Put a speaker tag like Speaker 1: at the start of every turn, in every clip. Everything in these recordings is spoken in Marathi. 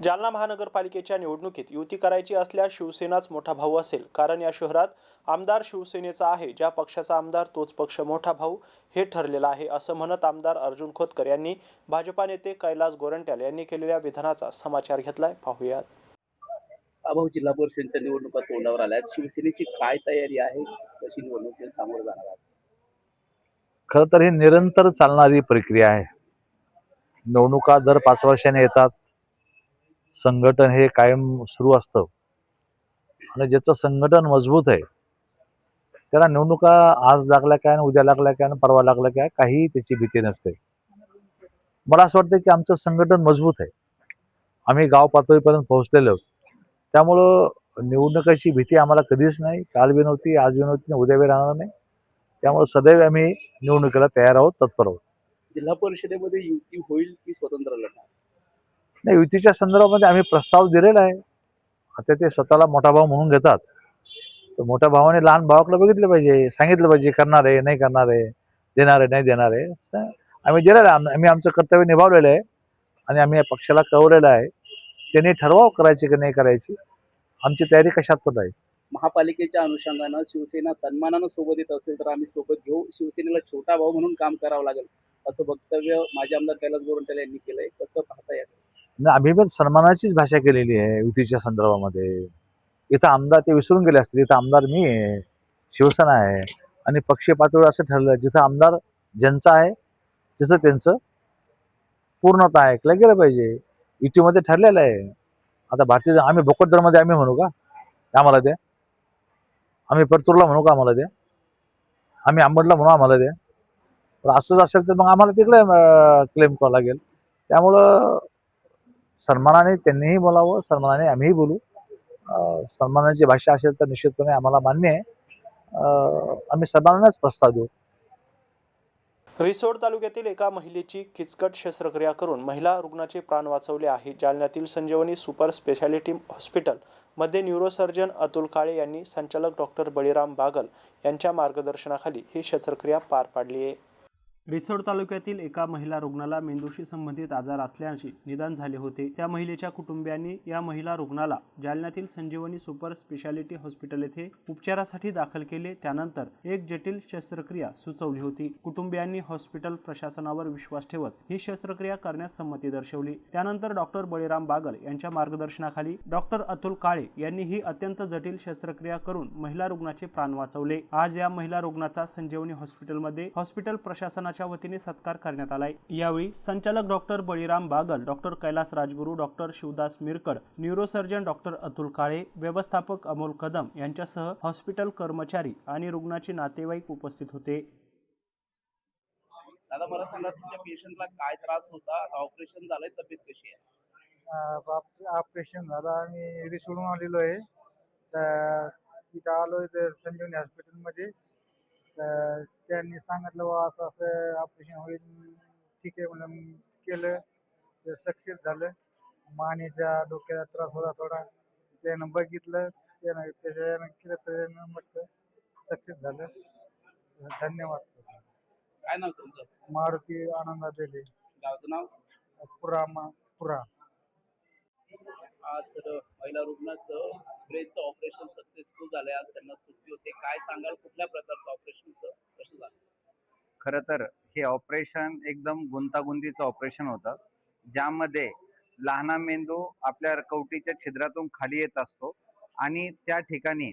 Speaker 1: Jalna महानगरपालिकेच्या निवडणुकीत युती करायची असल्यास शिवसेनाच मोठा भाऊ असेल. कारण या शहरात आमदार शिवसेनेचा आहे ज्या पक्षाचा आमदार तोच पक्ष मोठा भाऊ हे ठरलेलं आहे असं म्हणत आमदार अर्जुन खोतकर यांनी भाजपा नेते कैलास गोरंट्याल यांनी केलेल्या विधानाचा समाचार घेतलाय. पाहूयात.
Speaker 2: अभाव जिल्हा परिषदेच्या निवडणुका तोंडावर आल्या शिवसेनेची काय तयारी आहे? कशी निवडणुकीत सामोरं जाणार
Speaker 3: खरं तर ही निरंतर चालणारी प्रक्रिया आहे. निवडणुका दर पाच वर्षाने येतात. संघटन हे कायम सुरू असतं. आणि ज्याचं संघटन मजबूत आहे त्याला निवडणुका आज लागल्या काय आणि उद्या लागल्या काय आणि परवा लागल्या काय काही त्याची भीती नसते. मला असं वाटतं की आमचं संघटन मजबूत आहे. आम्ही गाव पातळीपर्यंत पोहोचलेलो. आहोत त्यामुळं निवडणुकाची भीती आम्हाला कधीच नाही. काल बी नव्हती आज बी नव्हती आणि उद्या बी राहणार नाही. त्यामुळे सदैव आम्ही निवडणुकीला तयार आहोत तत्पर आहोत.
Speaker 2: जिल्हा परिषदेमध्ये युती होईल की स्वतंत्र लढणार?
Speaker 3: नाही युतीच्या संदर्भामध्ये आम्ही प्रस्ताव दिलेला आहे. आता ते स्वतःला मोठा भाऊ म्हणून घेतात. तर मोठ्या भावाने लहान भावाकडे बघितलं पाहिजे सांगितलं पाहिजे करणार आहे नाही करणार आहे देणार आहे नाही देणार आहे. आम्ही दिलेलं आहे. आम्ही आमचं कर्तव्य निभावलेलं आहे. आणि आम्ही या पक्षाला कळवलेलं आहे. त्यांनी ठरवाव करायची की नाही करायची. आमची तयारी कशात पण आहे
Speaker 2: महापालिकेच्या अनुषंगानं शिवसेना सन्मानानं सोबत येत असेल तर आम्ही सोबत घेऊ. शिवसेनेला छोटा भाऊ म्हणून काम करावं लागेल असं वक्तव्य माझे आमदार कैलास गोरंट्याल यांनी केलंय. कसं पाहता येईल?
Speaker 3: आणि आम्ही पण सन्मानाचीच भाषा केलेली आहे युतीच्या संदर्भामध्ये. इथं आमदार ते विसरून गेले असतील. इथं आमदार मी आहे शिवसेना आहे आणि पक्षीय पातळीवर असं ठरलं जिथं आमदार ज्यांचा आहे तिथं त्यांचं पूर्णता ऐकलं गेलं पाहिजे. युतीमध्ये ठरलेलं आहे. आता भारतीय आम्ही भोकटदरमध्ये आम्ही म्हणू का? आम्हाला द्या. आम्ही परतूरला म्हणू का आम्हाला द्या? आम्ही आंबडला म्हणू आम्हाला द्या. तर असंच असेल तर मग आम्हाला तिकडे क्लेम करावं लागेल. त्यामुळं सन्मानाने त्यांनीही बोलावं सन्मानाने आम्हीही बोलू. अं, सन्मानाची भाषा असेल तर निश्चितपणे आम्हाला मान्य आहे. आम्ही सन्मानानेच प्रस्ताव देऊ.
Speaker 1: रिसोड तालुक्यातील एका महिलेची किचकट शस्त्रक्रिया करून महिला रुग्णाचे प्राण वाचवले आहे. जालन्यातील संजीवनी सुपर स्पेशालिटी हॉस्पिटलमध्ये न्यूरोसर्जन अतुल काळे यांनी संचालक डॉक्टर बळीराम बागल यांच्या मार्गदर्शनाखाली ही शस्त्रक्रिया पार पाडली आहे. रिसोड तालुक्यातील एका महिला रुग्णाला मेंदूशी संबंधित आजार असल्याचे निदान झाले होते. त्या महिलेच्या कुटुंबियांनी या महिला रुग्णाला जालन्यातील संजीवनी सुपर स्पेशालिटी हॉस्पिटल येथे उपचारासाठी दाखल केले. त्यानंतर एक जटिल शस्त्रक्रिया सुचवली होती. कुटुंबियांनी हॉस्पिटल प्रशासनावर विश्वास ठेवत ही शस्त्रक्रिया करण्यास संमती दर्शवली. त्यानंतर डॉक्टर बळीराम बागल यांच्या मार्गदर्शनाखाली डॉक्टर अतुल काळे यांनी ही अत्यंत जटिल शस्त्रक्रिया करून महिला रुग्णाचे प्राण वाचवले. आज या महिला रुग्णाचा संजीवनी हॉस्पिटलमध्ये हॉस्पिटल प्रशासनाच्या वतीने सत्कार करण्यात आलाय. यावेळी संचालक doctor Baliram Bagal doctor Kailas Rajguru doctor Shivdas Mirkad neurosurgeon doctor Atul Kale व्यवस्थापक अमोल कदम यांच्यासह हॉस्पिटल कर्मचारी आणि रुग्णाचे नातेवाईक उपस्थित होते.
Speaker 2: दादा मला सांगा तुमच्या पेशंटला काय त्रास होता? ऑपरेशन झालंय तब्येत कशी आहे?
Speaker 4: ऑपरेशन झालं. आम्ही रिसोडून आलेलो आहे. तर तिथं आलो तर संजीवनी हॉस्पिटलमध्ये. तर त्यांनी सांगितलं बा असं असं ऑपरेशन होईल. ठीक आहे म्हणून केलं. ते सक्सेस झालं. मानेच्या डोक्याचा त्रास होता थोडा. त्यानं बघितलं त्यानं त्याच्यानं केलं त्याच्यानं मस्त सक्सेस झालं. धन्यवाद.
Speaker 2: काय नाव तुमचं?
Speaker 4: मारुती आनंदा दिले
Speaker 2: गावचं नाव?
Speaker 4: पुरा मा पुरा.
Speaker 2: आज महिला रुग्णाचं ब्रेनचं ऑपरेशन सक्सेसफुल झालंय. आज त्यांना सुट्टी होते. काय सांगाल? कुठल्या प्रकारचं ऑपरेशन होतं? कसं झालं?
Speaker 5: खरं तर हे ऑपरेशन एकदम गुंतागुंतीचं ऑपरेशन होतं. ज्यामध्ये लहाना मेंदू आपल्या कवटीच्या छिद्रातून खाली येत असतो आणि त्या ठिकाणी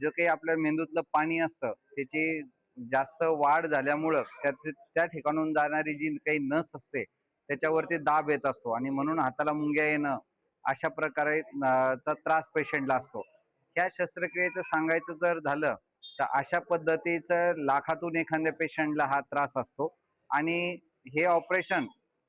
Speaker 5: जे काही आपल्या मेंदूतलं पाणी असतं त्याची जास्त वाढ झाल्यामुळं त्या त्या ठिकाणून जाणारी जी काही नस असते त्याच्यावरती दाब येत असतो. आणि म्हणून हाताला मुंग्या येणं अशा प्रकारे चा त्रास पेशंटला असतो. ह्या शस्त्रक्रियेचं सांगायचं जर झालं तर अशा पद्धतीचं लाखातून एखाद्या पेशंटला हा त्रास असतो. आणि हे ऑपरेशन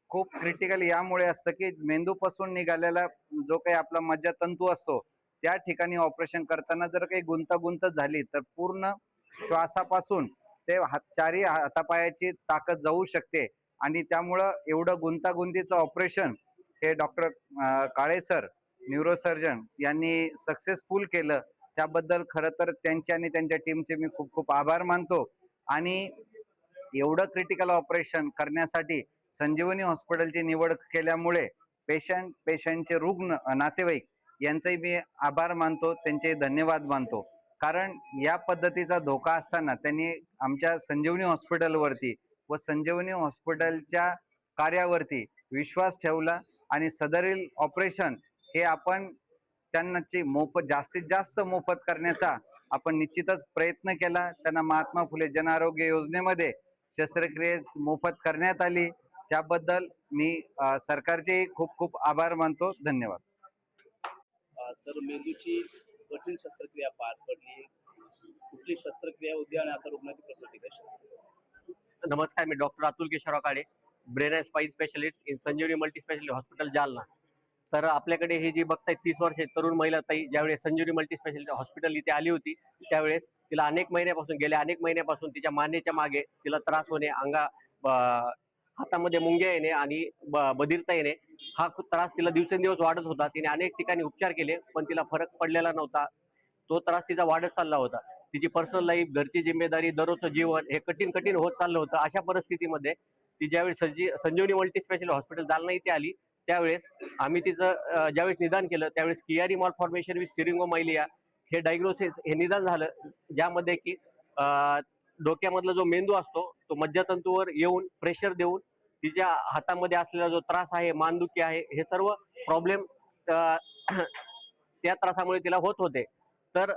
Speaker 5: खूप क्रिटिकल यामुळे असतं की मेंदूपासून निघालेला जो काही आपला मज्जातंतू असतो त्या ठिकाणी ऑपरेशन करताना जर काही गुंतागुंत झाली तर पूर्ण श्वासापासून ते हात चारी हातापायाची ताकद जाऊ शकते. आणि त्यामुळं एवढं गुंतागुंतीचं ऑपरेशन हे डॉक्टर काळे सर न्यूरोसर्जन यांनी सक्सेसफुल केलं. त्याबद्दल खरं तर त्यांचे आणि त्यांच्या टीमचे मी खूप खूप आभार मानतो. आणि एवढं क्रिटिकल ऑपरेशन करण्यासाठी संजीवनी हॉस्पिटलची निवड केल्यामुळे पेशंट पेशंटचे रुग्ण नातेवाईक यांचाही मी आभार मानतो त्यांचे धन्यवाद मानतो. कारण या पद्धतीचा धोका असताना त्यांनी आमच्या संजीवनी हॉस्पिटलवरती व संजीवनी हॉस्पिटलच्या कार्यावरती विश्वास ठेवला. आणि सदरील ऑपरेशन हे आपण त्यांनाची मोफत जास्तीत जास्त मोफत करण्याचा आपण निश्चितच प्रयत्न केला. त्यांना महात्मा फुले जन आरोग्य योजनेमध्ये शस्त्रक्रिया मोफत करण्यात आली. त्याबद्दल मी सरकारचे खूप खूप आभार मानतो. धन्यवाद.
Speaker 2: सर मेंदूची कठीण शस्त्रक्रिया पार पडली. कुठली शस्त्रक्रिया होती आणि आता रुग्णाची प्रकृती कशी?
Speaker 6: नमस्कार मी doctor Atul Keshavrao Kale. Brain and spine specialist in Sanjeevani multi speciality hospital Jalna. तर आपल्याकडे हे जी बघताय तीस वर्षे तरुण महिला ताई ज्यावेळेस संजीवनी मल्टी स्पेशालिटी हॉस्पिटल इथे आली होती त्यावेळेस तिला अनेक महिन्यापासून गेल्या अनेक महिन्यापासून तिच्या मानेच्या मागे तिला त्रास होणे अंगा हातामध्ये मुंग्या येणे आणि बधिरता येणे हा खूप त्रास तिला दिवसेंदिवस वाढत होता. तिने अनेक ठिकाणी उपचार केले पण तिला फरक पडलेला नव्हता. तो त्रास तिचा वाढत चालला होता. तिची पर्सनल लाईफ घरची जिम्मेदारी दररोजचं जीवन हे कठीण कठीण होत चाललं होतं. अशा परिस्थितीमध्ये ती ज्यावेळेस सजी Sanjeevani multi special hospital Jalna इथे आली त्यावेळेस आम्ही तिचं ज्यावेळेस निदान केलं त्यावेळेस कियारी मॉल फॉर्मेशन विथ सिरिंगोमायलिया हे डायग्नोसिस हे निदान झालं ज्यामध्ये की डोक्यामधला जो मेंदू असतो तो मज्जातंतूवर येऊन प्रेशर देऊन तिच्या हातामध्ये असलेला जो त्रास आहे मानदुखी आहे हे सर्व प्रॉब्लेम त्या त्रासामुळे तिला होत होते. तर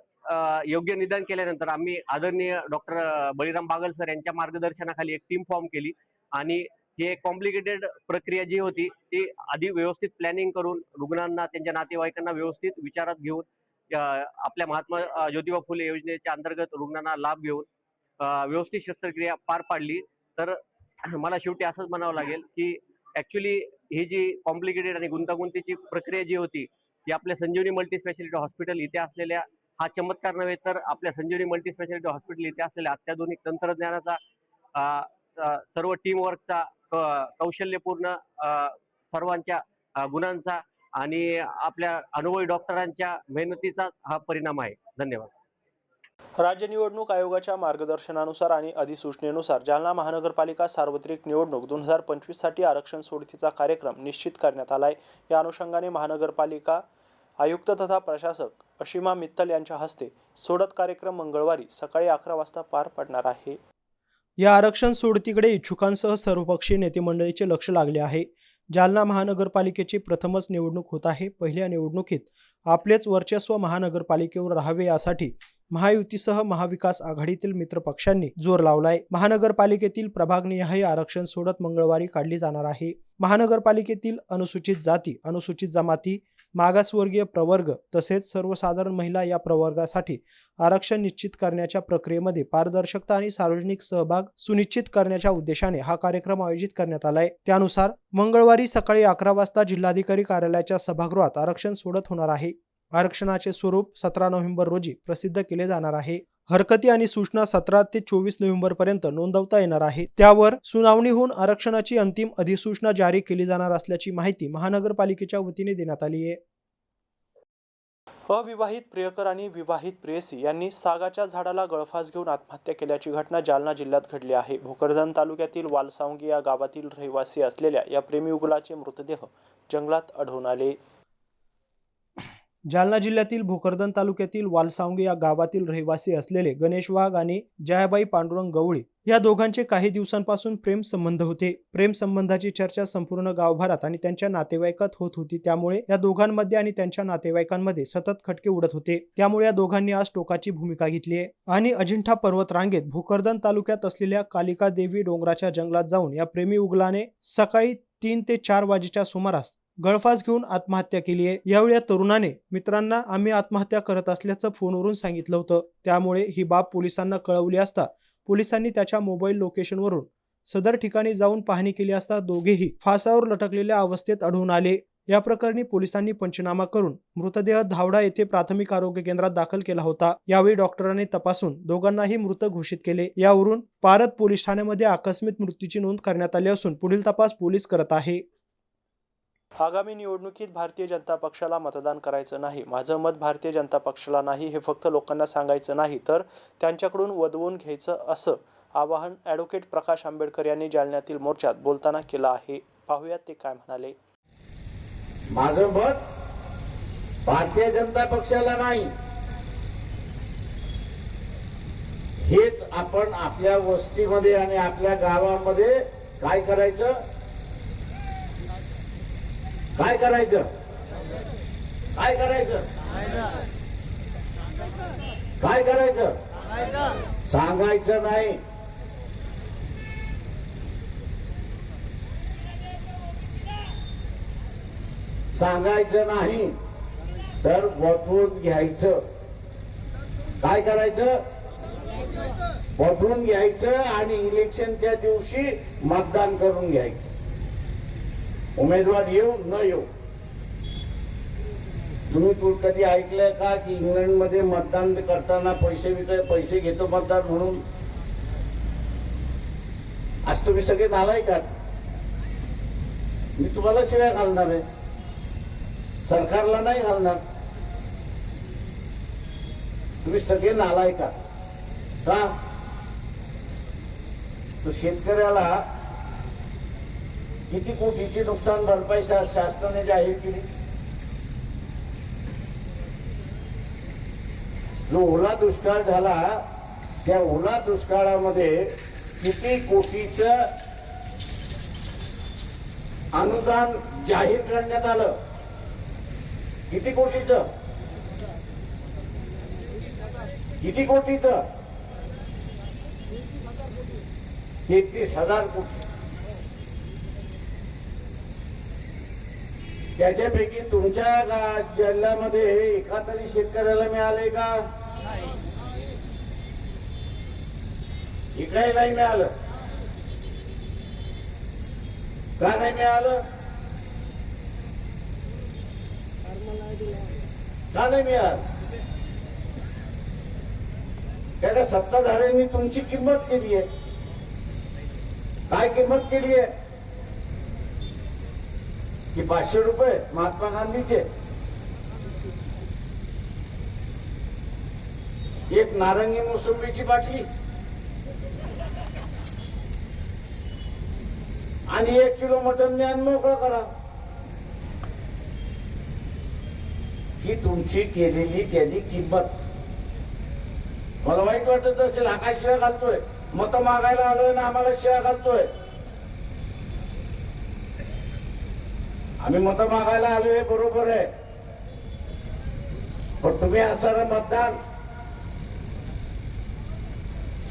Speaker 6: योग्य निदान केल्यानंतर आम्ही आदरणीय डॉक्टर बळीराम बागल सर यांच्या मार्गदर्शनाखाली एक टीम फॉर्म केली. आणि हे कॉम्प्लिकेटेड प्रक्रिया जी होती ती आधी व्यवस्थित प्लॅनिंग करून रुग्णांना त्यांच्या नातेवाईकांना व्यवस्थित विचारात घेऊन आपल्या महात्मा ज्योतिबा फुले योजनेच्या अंतर्गत रुग्णांना लाभ घेऊन व्यवस्थित शस्त्रक्रिया पार पाडली. तर मला शेवटी असंच म्हणावं लागेल की ॲक्च्युली ही जी कॉम्प्लिकेटेड आणि गुंतागुंतीची प्रक्रिया जी होती ती आपल्या संजीवनी मल्टी स्पेशालिटी हॉस्पिटल इथे असलेल्या हा चमत्कार नव्हे तर आपल्या संजीवनी मल्टी स्पेशालिटी हॉस्पिटल इथे असलेल्या अत्याधुनिक तंत्रज्ञानाचा सर्व टीम वर्कचा कौशल्यपूर्ण सर्वांच्या गुणांचा आणि आपल्या अनुभवी डॉक्टरांच्या मेहनतीचाच हा परिणाम आहे. धन्यवाद.
Speaker 1: राज्य निवडणूक आयोगाच्या मार्गदर्शनानुसार आणि अधिसूचनेनुसार जालना महानगरपालिका सार्वत्रिक निवडणूक दोन हजार पंचवीससाठी आरक्षण सोडतीचा कार्यक्रम निश्चित करण्यात आलाय. या अनुषंगाने महानगरपालिका आयुक्त तथा प्रशासक अशिमा मित्तल यांच्या हस्ते सोडत कार्यक्रम मंगळवारी सकाळी अकरा वाजता पार पडणार आहे. या आरक्षण सोडतीकडे इच्छुकांसह सर्वपक्षीय नेतेमंडळीचे लक्ष लागले आहे. जालना महानगरपालिकेची प्रथमच निवडणूक होत आहे. पहिल्या निवडणुकीत आपलेच वर्चस्व महानगरपालिकेवर राहावे यासाठी महायुतीसह महाविकास आघाडीतील मित्रपक्षांनी जोर लावलाय. महानगरपालिकेतील प्रभागनिहाय आरक्षण सोडत मंगळवारी काढली जाणार आहे. महानगरपालिकेतील अनुसूचित जाती अनुसूचित जमाती मागासवर्गीय प्रवर्ग तसेच सर्वसाधारण महिला या प्रवर्गासाठी आरक्षण निश्चित करण्याच्या प्रक्रियेमध्ये पारदर्शकता आणि सार्वजनिक सहभाग सुनिश्चित करण्याच्या उद्देशाने हा कार्यक्रम आयोजित करण्यात आला आहे. त्यानुसार मंगळवारी सकाळी अकरा वाजता जिल्हाधिकारी कार्यालयाच्या सभागृहात आरक्षण सोडत होणार आहे. आरक्षणाचे स्वरूप सतरा नोव्हेंबर रोजी प्रसिद्ध केले जाणार आहे. हरकती आणि सूचना सतरा ते चोवीस नोव्हेंबरपर्यंत नोंदवता येणार आहे. त्यावर सुनावणी होऊन आरक्षणाची अंतिम अधिसूचना जारी केली जाणार असल्याची माहिती महानगरपालिकेच्या वतीने देण्यात आली आहे. अविवाहित प्रियकर आणि विवाहित प्रेयसी यांनी सागाच्या झाडाला गळफास घेऊन आत्महत्या केल्याची घटना जालना जिल्ह्यात घडली आहे. भोकरदन तालुक्यातील वालसावंगी या गावातील रहिवासी असलेल्या या प्रेमीयुगलाचे मृतदेह जंगलात आढळून आले. जालना जिल्ह्यातील भोकरदन तालुक्यातील वालसावंगी या गावातील रहिवासी असलेले गणेश वाघ आणि जयाबाई पांडुरंग गवळी या दोघांचे काही दिवसांपासून प्रेम संबंध होते. प्रेम संबंधाची चर्चा संपूर्ण गावभरात आणि त्यांच्या नातेवाईकात होत होती. त्यामुळे या दोघांमध्ये आणि त्यांच्या नातेवाईकांमध्ये सतत खटके उडत होते. त्यामुळे या दोघांनी आज टोकाची भूमिका घेतली आहे. आणि अजिंठा पर्वत रांगेत भोकरदन तालुक्यात असलेल्या कालिका देवी डोंगराच्या जंगलात जाऊन या प्रेमी उगलाने सकाळी तीन ते चार वाजेच्या सुमारास गळफास घेऊन आत्महत्या केली आहे. यावेळी या तरुणाने मित्रांना आम्ही आत्महत्या करत असल्याचं फोनवरून सांगितलं होतं. त्यामुळे ही बाब पोलिसांना कळवली असता पोलिसांनी त्याच्या मोबाईल लोकेशनवरून सदर ठिकाणी जाऊन पाहणी केली असता दोघेही फासावर लटकलेल्या अवस्थेत आढळून आले. या प्रकरणी पोलिसांनी पंचनामा करून मृतदेह धावडा येथे प्राथमिक आरोग्य केंद्रात दाखल केला होता. यावेळी डॉक्टरांनी तपासून दोघांनाही मृत घोषित केले. यावरून पारत पोलीस ठाण्यामध्ये आकस्मिक मृत्यूची नोंद करण्यात आली असून पुढील तपास पोलीस करत आहे. आगामी निवडणुकीत भारतीय जनता पक्षाला मतदान करायचं नाही. माझं मत भारतीय जनता पक्षाला नाही हे फक्त लोकांना सांगायचं नाही तर त्यांच्याकडून वदवून घ्यायचं असं आवाहन ॲडव्होकेट प्रकाश आंबेडकर यांनी जालन्यातील मोर्चात बोलताना केलं आहे. पाहुयात ते काय म्हणाले.
Speaker 7: माझं मत भारतीय जनता पक्षाला नाही. हेच आपण आपल्या वस्तीमध्ये आणि आपल्या गावामध्ये काय करायचं? काय करायचं? काय करायचं? काय करायचं? सांगायचं नाही. सांगायचं नाही तर वटवून घ्यायचं. काय करायचं? वटवून घ्यायचं आणि इलेक्शनच्या दिवशी मतदान करून घ्यायचं. उमेदवार येऊ न येऊ? तुम्ही कधी ऐकलंय का की इंग्लंडमध्ये मतदान करताना पैसे विकले पैसे घेतो मतदार म्हणून? आज तुम्ही सगळे नालायकात मी तुम्हाला शिव्या घालणार आहे. सरकारला नाही घालणार. तुम्ही सगळे नालायकात का? तो शेतकऱ्याला किती कोटीची नुकसान भरपाई शासनाने जाहीर केली? जो ओला दुष्काळ झाला त्या ओला दुष्काळामध्ये किती कोटीच अनुदान जाहीर करण्यात आलं? किती कोटीचं? किती कोटीचं? तेहतीस हजार कोटी. त्याच्यापैकी तुमच्या जिल्ह्यामध्ये एका तरी शेतकऱ्याला मिळाले का? इकडे नाही मिळालं. का नाही मिळालं? का नाही मिळालं? त्याला सत्ताधाऱ्यांनी तुमची किंमत केली आहे. काय किंमत केली आहे? की पाचशे रुपये महात्मा गांधीचे. एक नारंगी मोसंबीची बाटली. आणि एक किलो मटन ज्ञान मोकळं करा. ही तुमची केलेली त्यांनी किंमत. मला वाईट वाटत असेल हा काय शिव्या घालतोय? मत मागायला आलोय ना आम्हाला शिळा घालतोय? आम्ही मत मागायला आलोय बरोबर आहे. पण तुम्ही असणार मतदान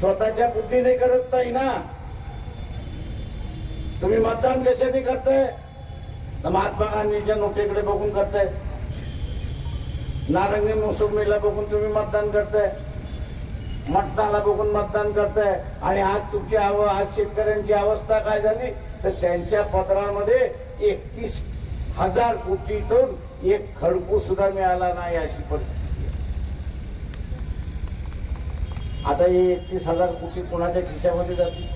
Speaker 7: स्वतःच्या बुद्धीने करत नाही ना. तुम्ही मतदान कशाने करताय? तर महात्मा गांधीच्या नोटेकडे बघून करताय. नारंगी मोसंबीला बघून तुम्ही मतदान करताय. मटणाला बघून मतदान करताय. आणि आज तुमची आव आज शेतकऱ्यांची अवस्था काय झाली? तर त्यांच्या पदरामध्ये एकतीस हजार कोटीतून एक खडकू सुद्धा मिळाला नाही अशी परिस्थिती आहे. आता हे एकतीस हजार कोटी कोणाच्या खिशामध्ये जातील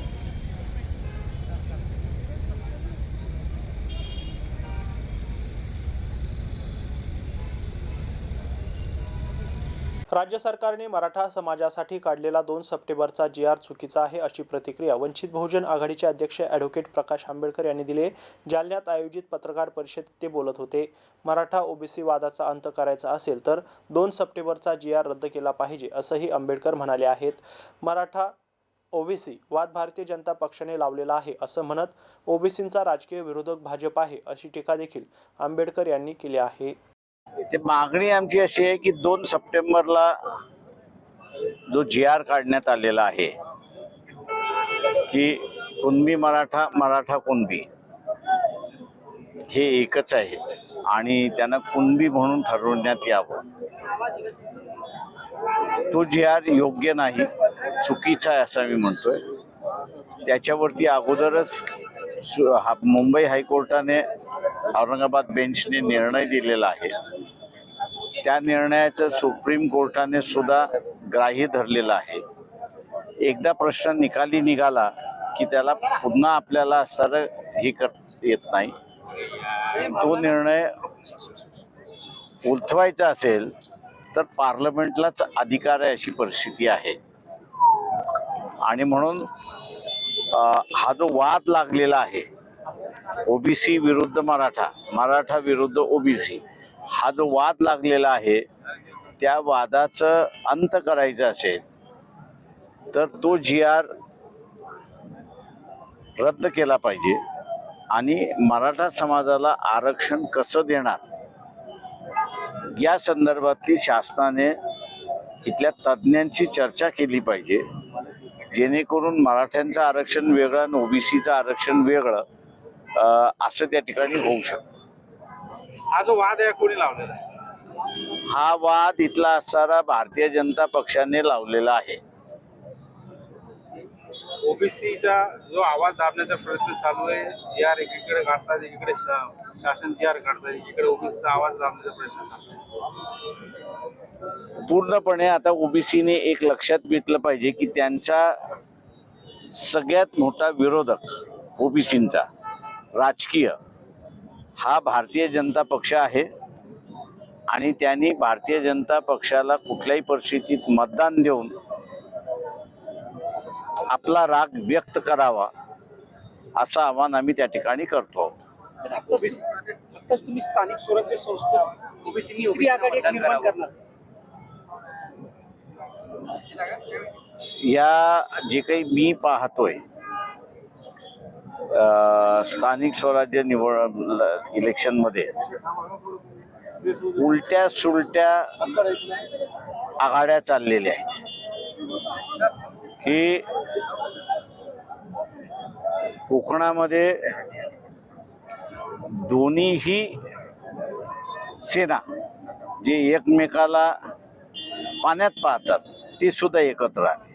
Speaker 1: राज्य सरकारने मराठा समाजासाठी काढलेला दोन सप्टेंबरचा जी आर चुकीचा आहे अशी प्रतिक्रिया वंचित बहुजन आघाडीचे अध्यक्ष ॲडव्होकेट प्रकाश आंबेडकर यांनी दिले जालन्यात आयोजित पत्रकार परिषदेत ते बोलत होते मराठा ओबीसी वादाचा अंत करायचा असेल तर दोन सप्टेंबरचा जी आर रद्द केला पाहिजे असंही आंबेडकर म्हणाले आहेत. मराठा ओबीसी वाद भारतीय जनता पक्षाने लावलेला आहे असं म्हणत ओबीसींचा राजकीय विरोधक भाजप आहे अशी टीका देखील आंबेडकर यांनी केली आहे.
Speaker 7: ते मागणी आमची अशी आहे की दोन सप्टेंबरला जो जी आर काढण्यात आलेला आहे की कुणबी मराठा मराठा कुणबी हे एकच आहेत आणि त्यांना कुणबी म्हणून ठरवण्यात यावं. तो जी आर योग्य नाही चुकीचा आहे असं मी म्हणतोय. त्याच्यावरती अगोदरच मुंबई हायकोर्टाने
Speaker 8: औरंगाबाद बेंचने निर्णय दिलेला आहे. त्या निर्णयाचं सुप्रीम कोर्टाने सुद्धा ग्राह्य धरलेलं आहे. एकदा प्रश्न निकाली निघाला की त्याला पुन्हा आपल्याला सर हे कर येत नाही. तो निर्णय उलथवायचा असेल तर पार्लमेंटलाच अधिकार आहे अशी परिस्थिती आहे. आणि म्हणून हा जो वाद लागलेला आहे ओबीसी विरुद्ध मराठा मराठा विरुद्ध ओबीसी. हा जो वाद लागलेला आहे त्या वादाचं अंत करायचं असेल तर तो जी आर रद्द केला पाहिजे आणि मराठा समाजाला आरक्षण कसं देणार? या संदर्भातली शासनाने इथल्या तज्ज्ञांची चर्चा केली पाहिजे जेणेकरून मराठ्यांचं आरक्षण वेगळं आणि ओबीसीचं आरक्षण वेगळं. असं त्या ठिकाणी होऊ शकतं.
Speaker 9: हा जो वाद आहे कोणी लावलेला आहे?
Speaker 8: हा वाद इथला असणारा भारतीय जनता पक्षाने लावलेला आहे.
Speaker 9: ओबीसीचा जो आवाज दाबण्याचा प्रयत्न चालू आहे जी आर एकीकडे काढतात एकीकडे शासन जी आर काढतात एकीकडे ओबीसीचा आवाज दाबण्याचा प्रयत्न चालू आहे.
Speaker 8: पूर्णपणे आता ओबीसीने एक लक्षात घेतलं पाहिजे की त्यांचा सगळ्यात मोठा विरोधक ओबीसींचा राजकीय. हा भारतीय जनता पक्ष आहे आणि त्यांनी भारतीय जनता पक्षाला कुठल्याही परिस्थितीत मतदान देऊन आपला राग व्यक्त करावा असं आवाहन आम्ही त्या ठिकाणी करतो
Speaker 2: ओबीसी आताच तुम्ही स्थानिक स्वराज्य संस्था ओबीसी तिसरी आघाडी एक निर्माण करणार.
Speaker 8: या जे काही मी पाहतोय स्थानिक स्वराज्य निवड इलेक्शनमध्ये उलट्या सुलट्या आघाड्या चाललेल्या आहेत. की कोकणामध्ये दोन्हीही सेना जे एकमेकाला पाण्यात पाहतात ती सुद्धा एकत्र आली.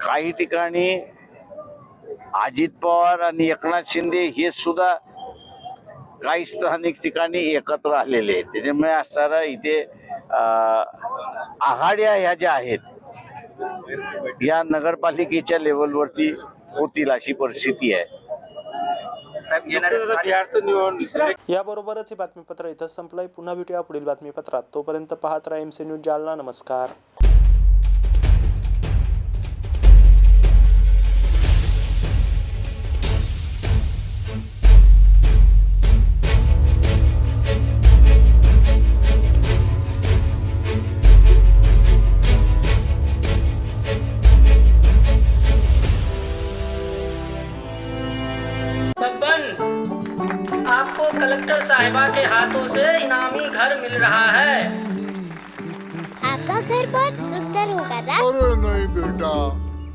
Speaker 8: काही ठिकाणी अजित पवार आणि एकनाथ शिंदे हे सुद्धा काही स्थानिक ठिकाणी एकत्र आलेले आहेत. त्याच्यामुळे असणारा इथे आघाड्या ह्या ज्या आहेत या नगरपालिकेच्या लेवलवरती होतील अशी परिस्थिती आहे.
Speaker 1: याबरोबरच हे बातमीपत्र इथं संपलंय. पुन्हा भेटूया पुढील बातमीपत्रात. तोपर्यंत पाहत राहा एम सी न्यूज जालना. नमस्कार.